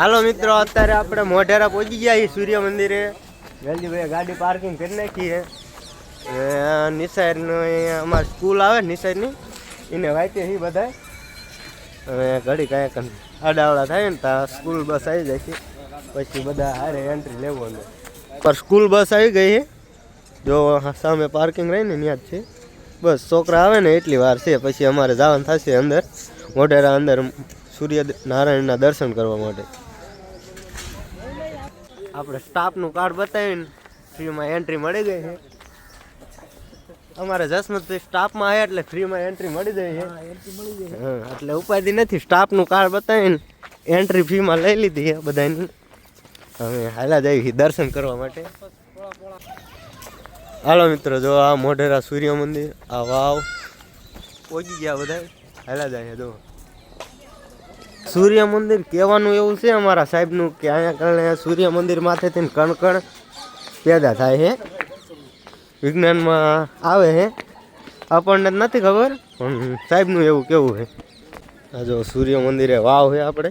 હાલો મિત્રો, અત્યારે આપણે મોઢેરા પહોંચી ગયા છીએ સૂર્ય મંદિરે. વેલજીભાઈ ગાડી પાર્કિંગ કરી નાખી છે. હવે નિસાઈરનું અહીંયા અમારી સ્કૂલ આવે નિસાઈની એને વાંચીએ છીએ બધા હવે ઘડી કાંઈક આડાવડા થાય ને ત્યાં સ્કૂલ બસ આવી જાય છે. પછી બધા હારે એન્ટ્રી લેવાનું. પર સ્કૂલ બસ આવી ગઈ છે. જો સામે પાર્કિંગ રહી ને ત્યાં જ છે. બસ છોકરા આવે ને એટલી વાર છે, પછી અમારે જવાનું થશે અંદર, મોઢેરા અંદર સૂર્ય નારાયણના દર્શન કરવા માટે. આપણે સ્ટાફનું કાર્ડ બતાવીને ફ્રીમાં એન્ટ્રી મળી ગઈ છે. અમારે જસમતભાઈ સ્ટાફમાં આવ્યા એટલે ફ્રીમાં એન્ટ્રી મળી જાય છે. હા એટલે ઉપાધિ નથી. સ્ટાફનું કાર્ડ બતાવીને એન્ટ્રી ફીમાં લઈ લીધી છે બધાની. હવે હાલા જઈએ દર્શન કરવા માટે. હાલો મિત્રો જો આ મોઢેરા સૂર્ય મંદિર આ વાવ. પહોંચી ગયા બધા હાલા જાય જો. સૂર્ય મંદિર કહેવાનું એવું છે અમારા સાહેબનું કે અહીંયા કારણે સૂર્ય મંદિર માથેથી કણ કણ પેદા થાય છે વિજ્ઞાનમાં આવે છે આપણને નથી ખબર, પણ સાહેબનું એવું કેવું છે આ જો સૂર્ય મંદિરે વાવ છે આપણે.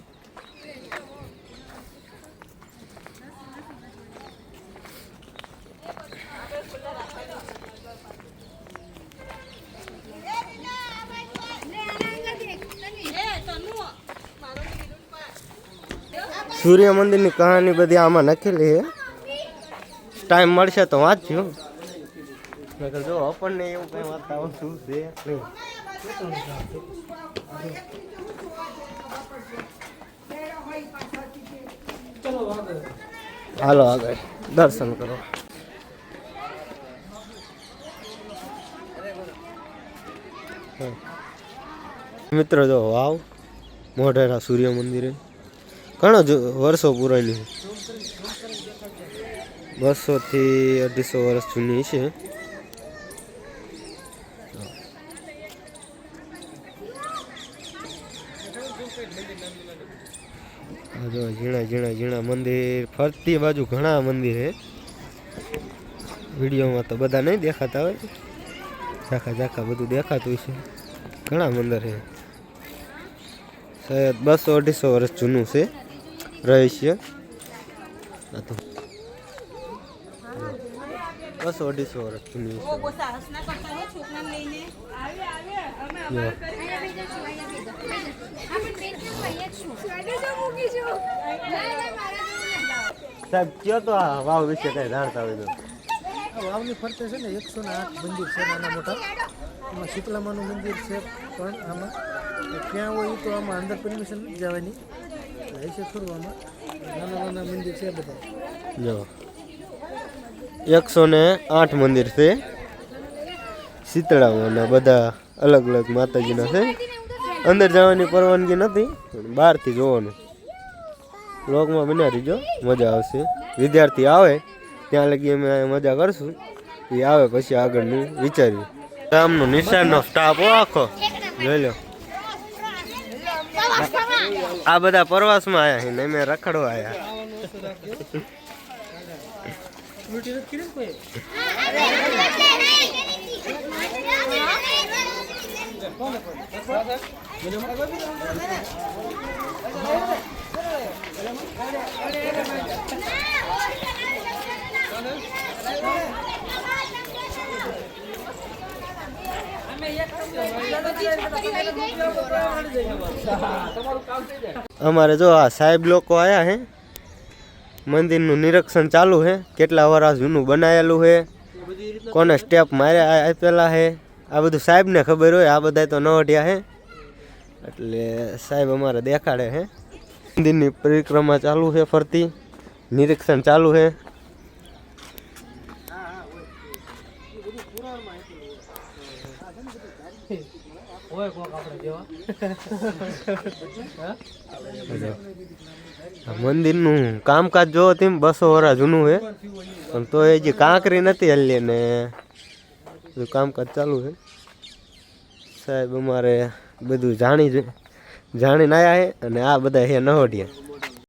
સૂર્ય મંદિરની કહાની બધી આમાં લખેલી છે. ટાઈમ મળશે તો વાંચજો. નકર જો આપણને એવું કંઈ હાલો, આગળ. દર્શન કરો. મિત્રો, જો વાવ, મોઢેરા સૂર્ય મંદિરે. ઘણો જ વર્ષો પુરાણી બસો થી અઢીસો વર્ષ જૂની છે. ઝીણા ઝીણા ઝીણા મંદિર, ફરતી બાજુ ઘણા મંદિર છે. વિડીયોમાં તો બધા નહીં દેખાતા હોય. ઝાખા ઝાખા બધું દેખાતું છે ઘણા મંદિર છે. શાયદ બસો અઢીસો વર્ષ જૂનું છે. આ તો બસો અઢીસો વર્ષ જૂનું છે. સાહેબ, કયો તો આ વાવ વિશે કઈ જાણતા હોય તો? વાવની ફરતે છે ને એકસો ને આઠ મંદિર છે નાના મોટા. એમાં શીતલામાનું મંદિર છે, પણ આમાં ક્યાં હોય તો આમાં અંદર પરમિશન નથી જવાની જો. એકસો ને આઠ મંદિર છે. શીતળાઓના બધા અલગ અલગ માતાજીના છે. અંદર જવાની પરવાનગી નથી, પણ બહારથી જોવાનું. બ્લોગમાં બન્યા રહીજો મજા આવશે. વિદ્યાર્થી આવે, ત્યાં લગી અમે મજા કરશું. એ આવે પછી આગળનું વિચાર્યું ગામનો નિશાનનો સ્ટાફ આખો. જોઈ લો. આ બધા પ્રવાસમાં આયા છે ને અમે રખડવા આવ્યા અમારે જો આ સાહેબ લોકો આવ્યા હે. મંદિરનું નિરીક્ષણ ચાલુ છે કેટલા વર્ષ જૂનું બનાવેલું છે કોને સ્ટેપ માર્યા આપેલા છે આ બધું સાહેબને ખબર હોય, આ બધા તો નવઢિયા છે એટલે સાહેબ અમારે દેખાડે છે મંદિરની પરિક્રમા ચાલુ છે ફરતી. નિરીક્ષણ ચાલુ છે આ મંદિરનું કામકાજ જોવો તેમ બસો વરા જૂનું છે પણ તો એ જે કાંકરી નથી હલ્લી ને કામકાજ ચાલુ છે સાહેબ અમારે બધું જાણી જાણીને આવ્યા છે અને આ બધા હે નહોડિયા.